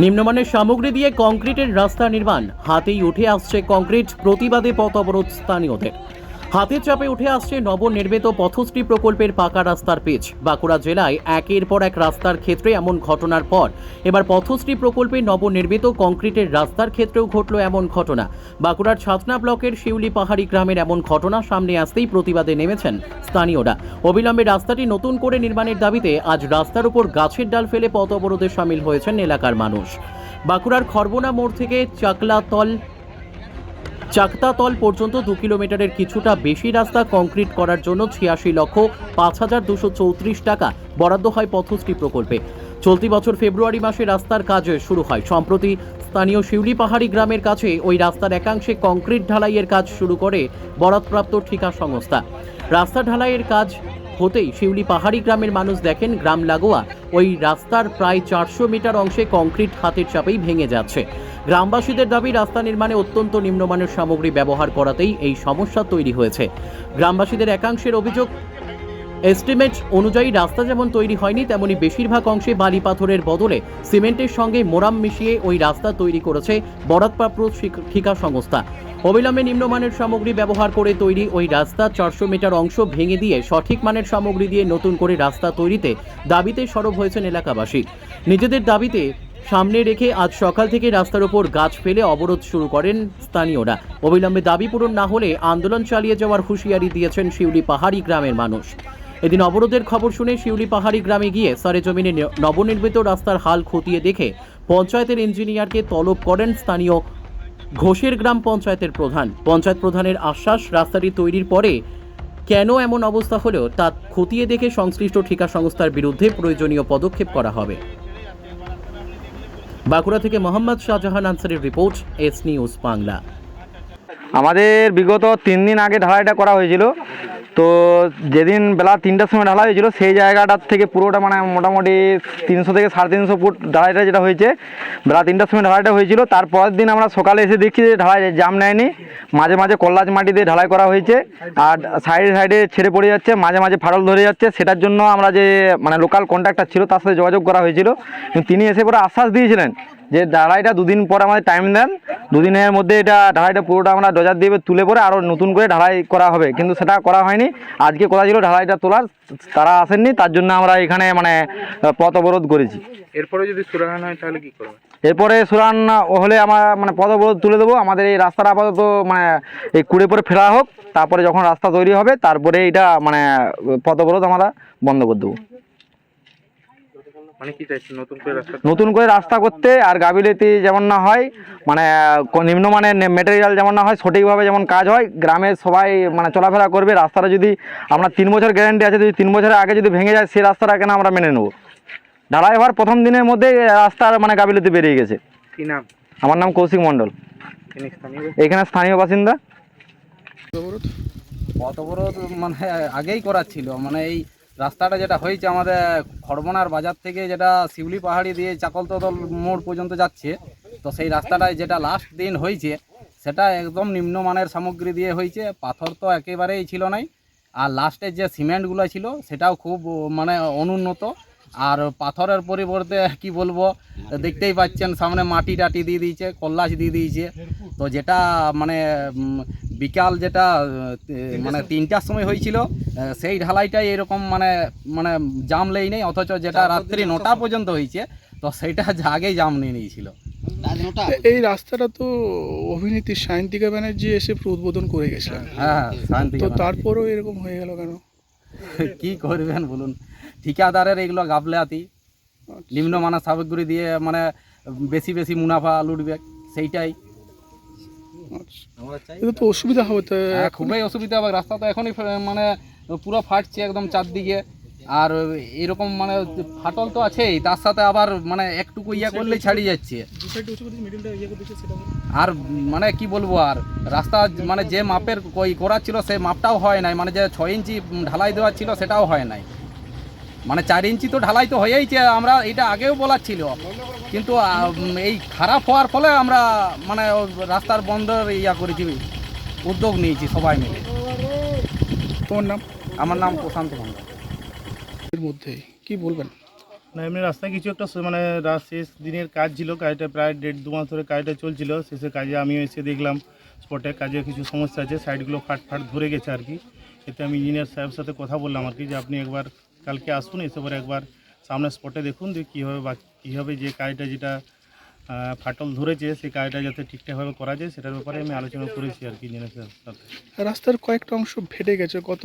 নিম্নমানের সামগ্রী দিয়ে কংক্রিটের রাস্তা নির্মাণ। হাতেই উঠে আসছে কংক্রিট প্রতিবাদে পথ অবরোধ স্থানীয়দের। হাতের চাপে উঠে আসছে নবনির্মিত পথশ্রী প্রকল্পের পাকা রাস্তার পিচ। বাঁকুড়া জেলায় একের পর এক রাস্তার ক্ষেত্রে এমন ঘটনার পর এবার পথশ্রী প্রকল্পে নবনির্মিত কংক্রিটের রাস্তার ক্ষেত্রেও ঘটল এমন ঘটনা। বাঁকুড়ার ছাতনা ব্লকের শিউলি পাহাড়ি গ্রামের এমন ঘটনা সামনে আসতেই প্রতিবাদে নেমেছেন স্থানীয়রা। অবিলম্বে রাস্তাটি নতুন করে নির্মাণের দাবিতে আজ রাস্তার উপর গাছের ডাল ফেলে পথ অবরোধে সামিল হয়েছেন এলাকার মানুষ। বাঁকুড়ার খরবোনা মোড় থেকে চাকলাতল চাকতাতল পর্যন্ত দু কিলোমিটারের কিছুটা বেশি রাস্তা কংক্রিট করার জন্য ছিয়াশি লক্ষ পাঁচ হাজার দুশো চৌত্রিশ টাকা বরাদ্দ হয় পথশ্রী প্রকল্পে। চলতি বছর ফেব্রুয়ারি মাসে রাস্তার কাজ শুরু হয়। সম্প্রতি স্থানীয় শিউলি পাহাড়ি গ্রামের কাছে ওই রাস্তার একাংশে কংক্রিট ঢালাইয়ের কাজ শুরু করে বরাদপ্রাপ্ত ঠিকা সংস্থা রাস্তা ঢালাইয়ের কাজ হতেই শিউলি পাহাড়ি গ্রামের মানুষ দেখেন গ্রাম লাগোয়া। ওই রাস্তার প্রায় চারশো মিটার অংশে কংক্রিট হাতের চাপেই ভেঙে যাচ্ছে। গ্রামবাসীদের দাবি, রাস্তা নির্মাণে অত্যন্ত নিম্নমানের সামগ্রী ব্যবহার করাতেই এই সমস্যা তৈরি হয়েছে। গ্রামবাসীদের একাংশের অভিযোগ, এস্টিমেট অনুযায়ী রাস্তা যেমন তৈরি হয়নি, তেমনি বেশিরভাগ অংশে বালি পাথরের বদলে সিমেন্টের সঙ্গে মোরাম মিশিয়ে ওই রাস্তা তৈরি করেছে বরাদপ্রাপ্ত শিক- ঠিকা সংস্থা। অবিলম্বে নিম্নমানের সামগ্রী ব্যবহার করে তৈরি ওই রাস্তা চারশো মিটার অংশ ভেঙে দিয়ে সঠিক মানের সামগ্রী দিয়ে নতুন করে রাস্তা তৈরিতে দাবিতে সরব হয়েছেন এলাকাবাসী। নিজেদের দাবিতে সামনে রেখে আজ সকাল থেকে রাস্তার ওপর গাছ ফেলে অবরোধ শুরু করেন স্থানীয়রা। অবিলম্বে দাবি পূরণ না হলে আন্দোলন চালিয়ে যাওয়ার হুঁশিয়ারি দিয়েছেন শিউলি পাহাড়ি গ্রামের মানুষ। এদিন অবরোধের খবর শুনে শিউলি পাহাড়ি গ্রামে গিয়ে সরেজমিনে নবনির্মিত রাস্তার হাল খতিয়ে দেখে পঞ্চায়েতের ইঞ্জিনিয়ারকে তলব করেন স্থানীয় ঘোষের গ্রাম পঞ্চায়েতের প্রধান। পঞ্চায়েত প্রধানের আশ্বাস রাস্তাটি তৈরির পরে কেন এমন অবস্থা হলেও তা খতিয়ে দেখে সংশ্লিষ্ট ঠিকা সংস্থার বিরুদ্ধে প্রয়োজনীয় পদক্ষেপ করা হবে। বাঁকুড়া থেকে মোহাম্মদ শাহজাহান আনসারের রিপোর্ট, এস নিউজ বাংলা। আমাদের বিগত তিন দিন আগে ঢালাইটা করা হয়েছিল। তো যেদিন বেলা তিনটার সময় ঢালাই হয়েছিল, সেই জায়গাটার থেকে পুরোটা মানে মোটামুটি তিনশো থেকে সাড়ে তিনশো ফুট ঢালাইটা যেটা হয়েছে, বেলা তিনটার সময় ঢালাইটা হয়েছিল। তারপরের দিন আমরা সকালে এসে দেখছি যে ঢালাই জাম নেয়নি। মাঝে মাঝে কল্লাজ মাটি দিয়ে ঢালাই করা হয়েছে। আর সাইডে সাইডে ছেড়ে পড়ে যাচ্ছে, মাঝে মাঝে ফাটল ধরে যাচ্ছে। সেটার জন্য আমরা যে মানে লোকাল কন্ট্রাক্টর ছিল, তার সাথে যোগাযোগ করা হয়েছিল। তিনি এসে পরে আশ্বাস দিয়েছিলেন যে ঢালাইটা দুদিন পর আমাদের টাইম দেন দুদিনের মধ্যে এটা ঢালাইটা পুরোটা আমরা ডজার দিয়ে তুলে পরে আরও নতুন করে ঢালাই করা হবে। কিন্তু সেটা করা হয়নি। আজকে কথা ছিল ঢালাইটা তোলার তারা আসেননি তার জন্য আমরা এখানে মানে পথ অবরোধ করেছি। এরপরে যদি সুরাহান হয় তাহলে কি করবে এরপরে সুরান হলে আমার মানে পথ অবরোধ তুলে দেবো। আমাদের এই রাস্তাটা আপাতত মানে এই কুড়ে পরে ফেলা হোক তারপরে যখন রাস্তা তৈরি হবে তারপরে এটা মানে পথ অবরোধ আমরা বন্ধ করে দেবো। নতুন করে রাস্তা নতুন করে রাস্তা করতে আর গাবিলেতি যেমন না হয় মানে নিম্নমানের মেটেরিয়াল যেমন না হয় সঠিকভাবে যেমন কাজ হয় গ্রামের সবাই মানে চলাফেরা করবে। রাস্তাটা যদি আমরা তিন বছর গ্যারান্টি আছে যদি তিন বছরের আগে যদি ভেঙে যায় সেই রাস্তাটা কেন আমরা মেনে নেব? ঢালাই হওয়ার প্রথম দিনের মধ্যে রাস্তার মানে গাবিলেতি বেরিয়ে গেছে। কি নাম? আমার নাম কৌশিক মণ্ডল। স্থানীয় এখানে স্থানীয় বাসিন্দা? পথ মানে আগেই করার ছিল। মানে এই রাস্তাটা যেটা হয়েছে, আমাদের খড়বনার বাজার থেকে যেটা শিউলি পাহাড়ি দিয়ে চাকলতদল মোড় পর্যন্ত যাচ্ছে, তো সেই রাস্তাটায় যেটা লাস্ট দিন হয়েছে, সেটা একদম নিম্নমানের সামগ্রী দিয়ে হয়েছে, পাথর তো একেবারেই ছিল নাই, আর লাস্টের যে সিমেন্টগুলো ছিল, সেটাও খুব মানে অনুন্নত আর পাথরের পরিবর্তে কি বলব দেখতেই পাচ্ছেন সামনে মাটি টাটি দিয়ে দিয়েছে কল্লাস দিয়ে দিয়েছে। তো যেটা মানে বিকাল যেটা মানে তিনটার সময় হয়েছিল সেই ঢালাইটাই এরকম মানে মানে জাম লেই নেই অথচ যেটা রাত্রি নটা পর্যন্ত হয়েছে তো সেইটা আগেই জাম নিয়ে নিয়েছিল। এই রাস্তাটা তো অভিনেত্রী সায়ন্তিকা ব্যানার্জি এসে উদ্বোধন করে গেছিলেন। হ্যাঁ শান্তি তো তারপরেও এরকম হয়ে গেল কেন? কি করবেন বলুন? ঠিকাদারের এগুলো গাফলাতি নিম্নমানের সামগ্রী দিয়ে মানে বেশি বেশি মুনাফা লুটবে সেইটাই। আচ্ছা। এটা তো অসুবিধা হবে তো। হ্যাঁ, খুবই অসুবিধা হবে। রাস্তা তো এখনই মানে পুরো ফাটছে একদম চারদিকে। আর এরকম মানে ফাটল তো আছেই তার সাথে আবার মানে একটুকু ইয়ে করলেই ছাড়িয়ে যাচ্ছে। আর মানে কি বলব আর রাস্তা মানে যে মাপের কই করা ছিল সেই মাপটাও হয় নাই। মানে যে ছয় ইঞ্চি ঢালাই দেওয়া ছিল সেটাও হয় নাই। মানে চার ইঞ্চি তো ঢালাই তো হয়েইছে আমরা এটা আগেও বলার ছিল। কিন্তু এই খারাপ হওয়ার ফলে আমরা মানে ও রাস্তার বন্ধের ইয়া করেছি উদ্যোগ নিয়েছি সবাই মিলে। তোমার নাম? আমার নাম প্রশান্ত মন্ডল এর মধ্যে কি বলবেন? না এমনি রাস্তায় কিছু একটা মানে শেষ দিনের কাজ ছিল কাজটা প্রায় দেড় দু মাস ধরে কাজটা চলছিল। শেষে কাজে আমিও এসে দেখলাম স্পটে কাজে কিছু সমস্যা আছে সাইডগুলো ফাট ফাট ধরে গেছে আর কি। এতে আমি ইঞ্জিনিয়ার সাহেবের সাথে কথা বললাম আর কি যে আপনি একবার কালকে আসুন এসে পরে একবার সামনে স্পটে দেখুন যে কীভাবে বা কীভাবে যে কাজটা যেটা ফাটল ধরেছে সেই কাজটা যাতে ঠিকঠাকভাবে করা যায় সেটার ব্যাপারে আমি আলোচনা করেছি আর কি ইঞ্জিনিয়ার সাহেবের সাথে রাস্তার কয়েকটা অংশ ফেটে গেছে গত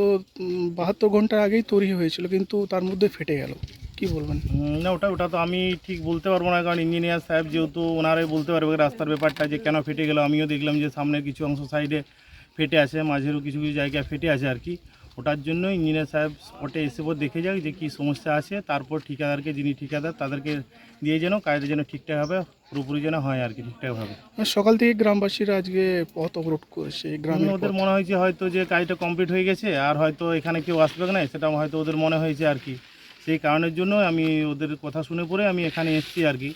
বাহাত্তর ঘণ্টা আগেই তৈরি হয়েছিল কিন্তু তার মধ্যে ফেটে গেল। কি বলবেন? না ওটা ওটা তো আমি ঠিক বলতে পারব না কারণ ইঞ্জিনিয়ার সাহেব যেহেতু ওনারাই বলতে পারবে রাস্তার ব্যাপারটা যে কেন ফেটে গেল আমিও দেখলাম যে সামনের কিছু অংশ সাইডে ফেটে আছে মাঝেরও কিছু কিছু জায়গায় ফেটে আছে আর কি। ওটার জন্য ইঞ্জিনিয়ার সাহেব স্পটে এসে পর দেখে যাক যে কী সমস্যা আছে। তারপর ঠিকাদারকে যিনি ঠিকাদার তাদেরকে দিয়ে যেন কাজটা যেন ঠিকঠাকভাবে পুরোপুরি যেন হয় আর কি ঠিকঠাকভাবে সকাল থেকে গ্রামবাসীরা আজকে পথ অবরোধ করেছে গ্রামের ওদের মনে হয়েছে হয়তো যে কাজটা কমপ্লিট হয়ে গেছে আর হয়তো এখানে কেউ আসবে না সেটা হয়তো ওদের মনে হয়েছে আর কি। সেই কারণের জন্য আমি ওদের কথা শুনে পরে আমি এখানে এসেছি আর কি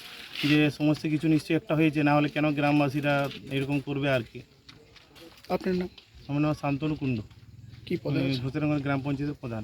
যে সমস্ত কিছু নিশ্চয়ই একটা হয়েছে না হলে কেন গ্রামবাসীরা এরকম করবে আর কি। আপনার নাম? আমার নাম শান্তনু কুণ্ডু। কি পদে আছেন? ধুতেরঙ্গন গ্রাম পঞ্চায়েতের প্রধান